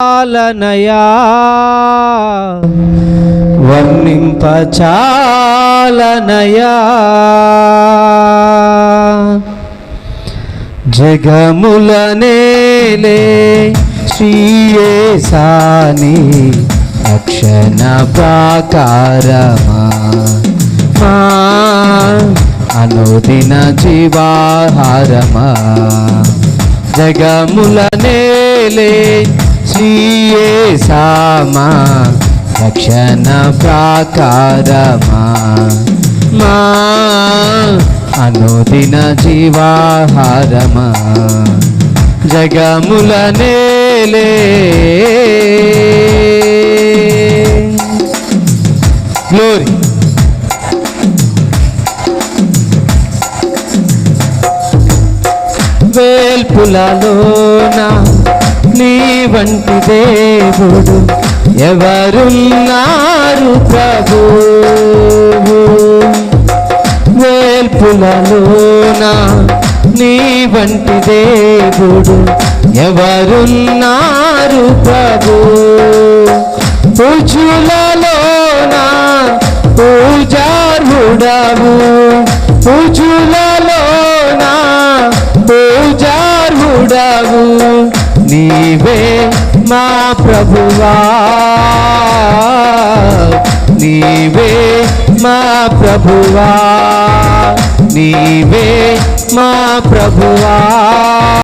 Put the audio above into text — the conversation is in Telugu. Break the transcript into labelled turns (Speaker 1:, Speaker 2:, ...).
Speaker 1: చాలనయా వర్ణింప చాలనయా జగముల నేలే శ్రీయేసాని అక్షణ ప్రాకారమా? అనుదిన జీవాహారమా? జగముల నేలే సామా రక్షణ ప్రాకారమా. మా అనుదిన జీవాహారమా. జగముల నేలే. గ్లోరీ వేల్పులలోన నీ వంటి దేవుడు ఎవరున్నారు ప్రభు? వేల్పులలోన నీ వంటి దేవుడు ఎవరున్నారు ప్రభు? పూజులలోన పూజార్హుడవు. పూజులలోన పూజార్హుడవు. నీవే మా ప్రభువా. నీవే మా ప్రభువా. నీవే మా ప్రభువా.